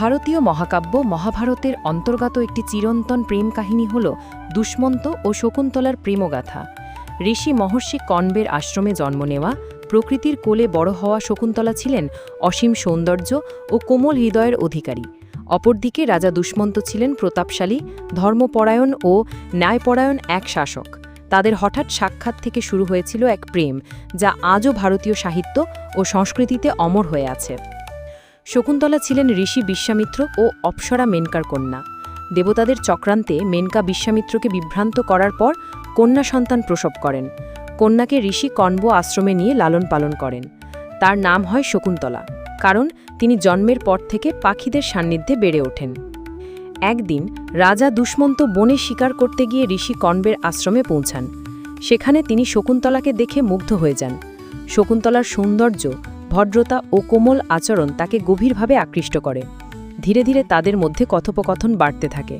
ভারতীয় মহাকাব্য মহাভারতের অন্তর্গত একটি চিরন্তন প্রেম কাহিনী হল দুষ্মন্ত ও শকুন্তলার প্রেমগাথা। ঋষি মহর্ষি কণ্বের আশ্রমে জন্ম নেওয়া, প্রকৃতির কোলে বড় হওয়া শকুন্তলা ছিলেন অসীম সৌন্দর্য ও কোমল হৃদয়ের অধিকারী। অপরদিকে রাজা দুষ্মন্ত ছিলেন প্রতাপশালী, ধর্মপরায়ণ ও ন্যায়পরায়ণ এক শাসক। তাদের হঠাৎ সাক্ষাৎ থেকে শুরু হয়েছিল এক প্রেম, যা আজও ভারতীয় সাহিত্য ও সংস্কৃতিতে অমর হয়ে আছে। শকুন্তলা ছিলেন ঋষি বিশ্বামিত্র ও অপ্সরা মেনকার কন্যা। দেবতাদের চক্রান্তে মেনকা বিশ্বামিত্রকে বিভ্রান্ত করার পর কন্যা সন্তান প্রসব করেন। কন্যাকে ঋষি কণ্ব আশ্রমে নিয়ে লালন পালন করেন। তার নাম হয় শকুন্তলা, কারণ তিনি জন্মের পর থেকে পাখিদের সান্নিধ্যে বেড়ে ওঠেন। একদিন রাজা দুষ্মন্ত বনে শিকার করতে গিয়ে ঋষি কণ্বের আশ্রমে পৌঁছান। সেখানে তিনি শকুন্তলাকে দেখে মুগ্ধ হয়ে যান। শকুন্তলার সৌন্দর্য ভদ্রতা ও কোমল আচরণ তাকে গভীরভাবে আকৃষ্ট করে। ধীরে ধীরে তাদের মধ্যে কথোপকথন বাড়তে থাকে।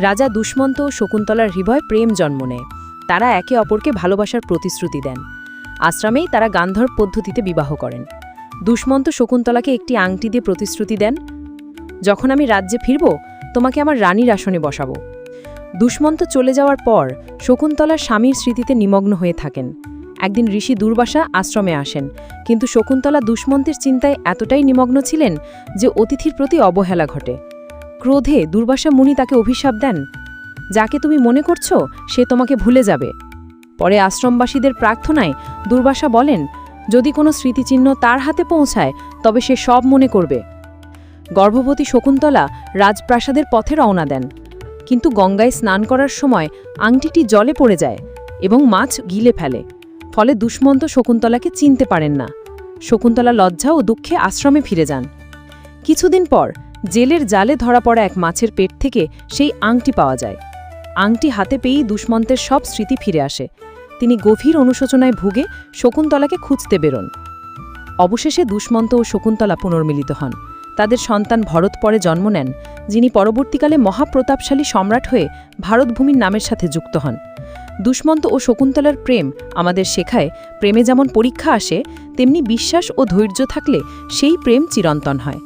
রাজা দুষ্মন্ত ও শকুন্তলার হৃদয় প্রেম জন্ম নেয়। তারা একে অপরকে ভালোবাসার প্রতিশ্রুতি দেন। আশ্রমেই তারা গান্ধর্ব পদ্ধতিতে বিবাহ করেন। দুষ্মন্ত শকুন্তলাকে একটি আংটি দিয়ে প্রতিশ্রুতি দেন, যখন আমি রাজ্যে ফিরব, তোমাকে আমার রানীর আসনে বসাবো। দুষ্মন্ত চলে যাওয়ার পর শকুন্তলার স্বামীর স্মৃতিতে নিমগ্ন হয়ে থাকেন। একদিন ঋষি দুর্বাসা আশ্রমে আসেন। কিন্তু শকুন্তলা দুষ্মন্তের চিন্তায় এতটাই নিমগ্ন ছিলেন যে অতিথির প্রতি অবহেলা ঘটে। ক্রোধে দুর্বাসা মুনি তাকে অভিশাপ দেন, যাকে তুমি মনে করছ, সে তোমাকে ভুলে যাবে। পরে আশ্রমবাসীদের প্রার্থনায় দুর্বাসা বলেন, যদি কোনো স্মৃতিচিহ্ন তার হাতে পৌঁছায়, তবে সে সব মনে করবে। গর্ভবতী শকুন্তলা রাজপ্রাসাদের পথে রওনা দেন। কিন্তু গঙ্গায় স্নান করার সময় আংটিটি জলে পড়ে যায় এবং মাছ গিলে ফেলে। ফলে দুষ্মন্ত শকুন্তলাকে চিনতে পারেন না। শকুন্তলা লজ্জা ও দুঃখে আশ্রমে ফিরে যান। কিছুদিন পর জেলের জালে ধরা পড়া এক মাছের পেট থেকে সেই আংটি পাওয়া যায়। আংটি হাতে পেয়েই দুষ্মন্তের সব স্মৃতি ফিরে আসে। তিনি গভীর অনুশোচনায় ভুগে শকুন্তলাকে খুঁজতে বেরোন। অবশেষে দুষ্মন্ত ও শকুন্তলা পুনর্মিলিত হন। তাদের সন্তান ভরত পরে জন্ম নেন, যিনি পরবর্তীকালে মহাপ্রতাপশালী সম্রাট হয়ে ভারতভূমির নামের সাথে যুক্ত হন। দুষ্মন্ত ও শকুন্তলার প্রেম আমাদের শেখায়, প্রেমে যেমন পরীক্ষা আসে, তেমনি বিশ্বাস ও ধৈর্য থাকলে সেই প্রেম চিরন্তন হয়।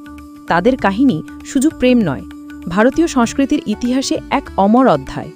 তাদের কাহিনী শুধু প্রেম নয়, ভারতীয় সংস্কৃতির ইতিহাসে এক অমর অধ্যায়।